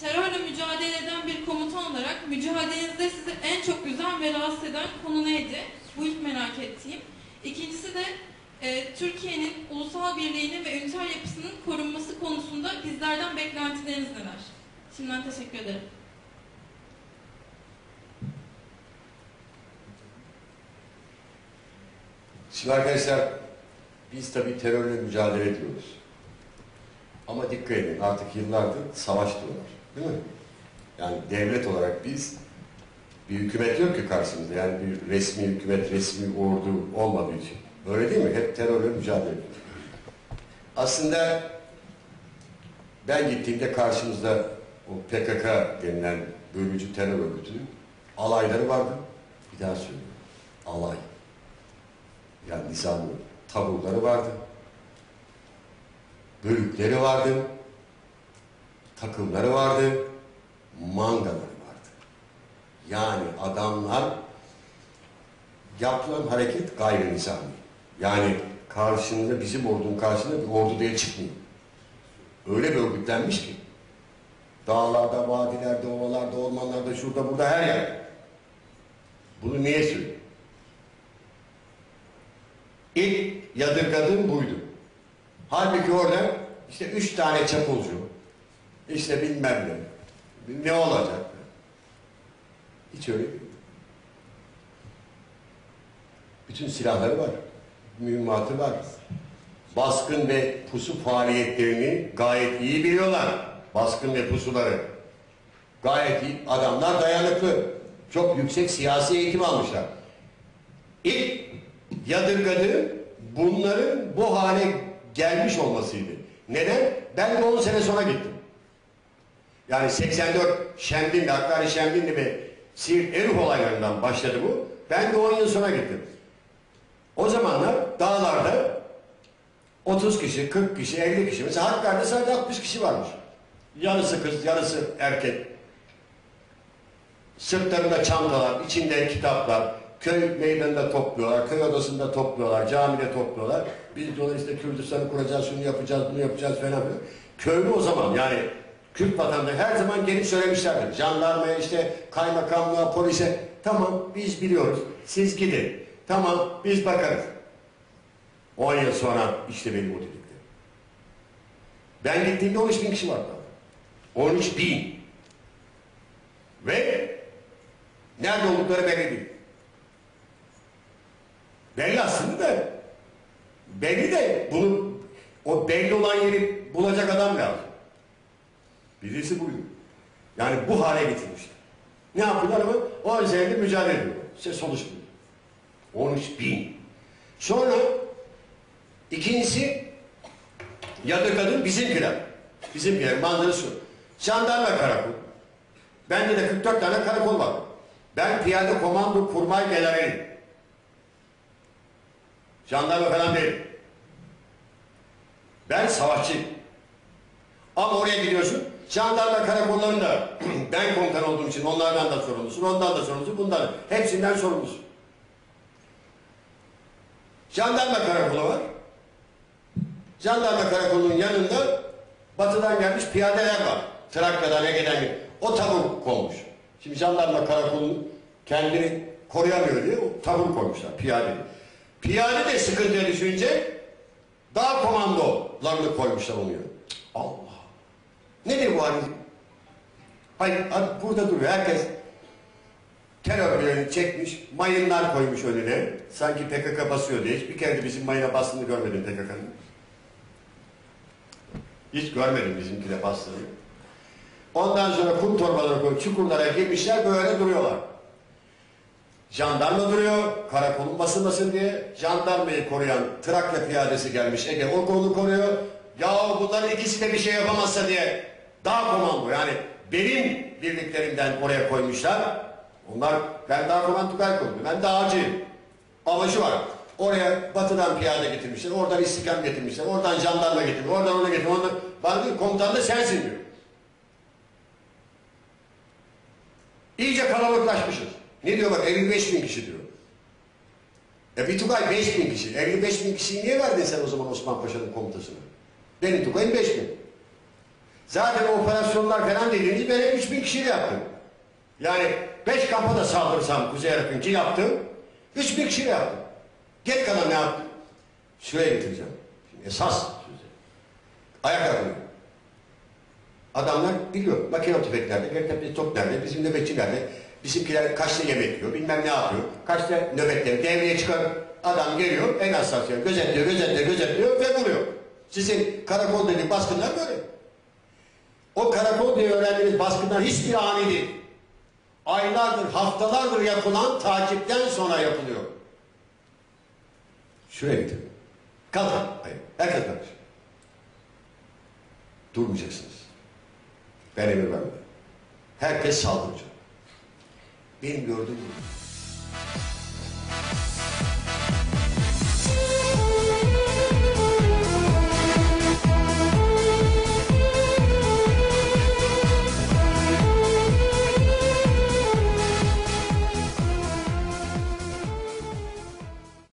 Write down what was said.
terörle mücadele eden bir komutan olarak mücadelenizde sizi en çok üzen ve rahatsız eden konu neydi? Bu ilk merak ettiğim. İkincisi de e, Türkiye'nin ulusal birliğinin ve üniter yapısının korunması konusunda bizlerden beklentileriniz neler? Şimdiden teşekkür ederim. Şimdi arkadaşlar biz tabii terörle mücadele ediyoruz. Ama dikkat edin artık yıllardır savaş diyorlar. Değil mi? Yani devlet olarak biz bir hükümet yok ki karşımızda. Yani bir resmi hükümet, resmi ordu olmadığı için. Öyle değil mi? Hep terörle mücadele ediyoruz. Aslında ben gittiğimde karşımızda o PKK denilen bölücü terör örgütünün alayları vardı. Bir daha söylüyorum. Alay yani nizamlı taburları vardı. Bölükleri vardı. Takımları vardı. Mangaları vardı. Yani adamlar yapılan hareket gayri nizami. Yani karşında bizim ordunun karşısında bir ordu diye çıkmıyor. Öyle bir örgütlenmiş ki dağlarda, vadilerde, ovalarda, ormanlarda, şurada, burada her yer. Bunu niye söylüyorum? İlk yadırgadığım buydu. Halbuki orada işte üç tane çapulcu, işte bilmem ne, ne olacak? Hiç öyle. Bütün silahları var, mühimmatı var. Baskın ve pusu faaliyetlerini gayet iyi biliyorlar. Baskın ve pusuları. Gayet iyi. Adamlar dayanıklı. Çok yüksek siyasi eğitim almışlar. İlk yadırgadığı bunların bu hale gelmiş olmasıydı. Neden? Ben de 10 sene sonra gittim. Yani 84 Şemdinli, Hakkari Şemdinli ve Siirt Eruf olaylarından başladı bu. Ben de 10 yıl sonra gittim. O zamanlar dağlarda 30 kişi, 40 kişi, 50 kişi. Mesela Hakkari'de sadece 60 kişi varmış. Yarısı kız, yarısı erkek. Sırtlarında çantalar, içinde kitaplar, köy meydanında topluyorlar, köy odasında topluyorlar, camide topluyorlar. Biz işte Kürdistan'ı kuracağız, şunu yapacağız, bunu yapacağız falan filan. Köylü o zaman yani Kürt vatandaşı her zaman gelip söylemişlerdir. Jandarmaya işte kaymakamlığa, polise tamam biz biliyoruz, siz gidin. Tamam biz bakarız. 10 yıl sonra işte benim o dediklerim. Ben gittiğimde 13 bin kişi vardı. 13 bin. Ve nerede oldukları belli değil. Belli aslında da belli de bunu o belli olan yeri bulacak adam lazım. Birisi buydu. Yani bu hale getirmişler. Ne yaptılar ama o üzerinde mücadele ediyor. Sonuç bu. 13 bin. Sonra ikincisi yadırgadın bizimkiler. Bizimkiler manzara şu. Jandarma karakol. Bende de 44 tane karakol var. Ben piyade komando kurmay generali. Jandarma falan değil. Ben savaşçıyım. Ama oraya gidiyorsun. Jandarma karakollarında ben komutan olduğum için onlardan da sorumlusun, ondan da sorumlusun, bundan da. Hepsinden sorumlusun. Jandarma karakolu var. Jandarma karakolunun yanında batıdan gelmiş piyadeler var. Trakya'dan, Ege'den. O tavır konmuş. Şimdi jandarma karakolunun kendini koruyamıyor diye o tavır koymuşlar piyade. Piyade de sıkıntıya düşünce dağ komandolarını koymuşlar onu. Allah. Nedir bu halin? Hayır burada duruyor. Herkes terörlerini çekmiş, mayınlar koymuş önüne. Sanki PKK basıyor diye. Hiçbir kere de bizim mayına bastığını görmedim PKK'nın. Hiç görmedim bizimkine bastığını. Ondan sonra kum torbaları koyup çukurlara girmişler böyle duruyorlar. Jandarma duruyor, karakolun basılmasın diye. Jandarmayı koruyan Trakya piyadesi gelmiş Ege o kolu koruyor. Ya bunların ikisi de bir şey yapamazsa diye dağ komando yani benim birliklerimden oraya koymuşlar. Onlar ben dağ komando ben koydum. Ben dağcıyım. Ama şu var. Oraya batıdan piyade getirmişler. Oradan istikam getirmişler. Oradan jandarma getirmişler. Oradan onu getirmişler. Oradan... Bana diyor komutan da sensin diyor. İyice kalabalıklaşmışız. Ne diyor bak 55 bin kişi diyor. E bir Tugay 5 bin kişi. 55 bin kişiyi niye verdin sen o zaman Osman Paşa'nın komutasına? Benim Tugay'ım 5 bin. Zaten operasyonlar falan dediğiniz ben hep 3000 kişiyle yaptım. Yani 5 kampa da saldırsam Kuzey Irak'ın ki yaptım. 3000 kişiyle yaptım. Geri kalan ne yaptım? Şuraya getireceğim. Şimdi esas sözü. Ayak yapıyor. Adamlar biliyor. Makine tüfeklerde, Gertepe top nerede, bizim nöbetçi nerede, bizimkiler kaçta yemek yiyor, bilmem ne yapıyor, kaçta nöbetleri devreye çıkar. Adam geliyor, en hassas yer gözetliyor, gözetliyor, gözetliyor ve buluyor. Sizin karakol dediği baskınlar böyle. O karakol diye öğrendiğiniz baskınlar hiçbir değil. Aylardır, haftalardır yapılan takipten sonra yapılıyor. Şuraya getirin. Kalkın. Hayır. Herkes kalkmış. Durmayacaksınız. Ben emir vermedim. Herkes saldıracak. Benim gördüğüm bu.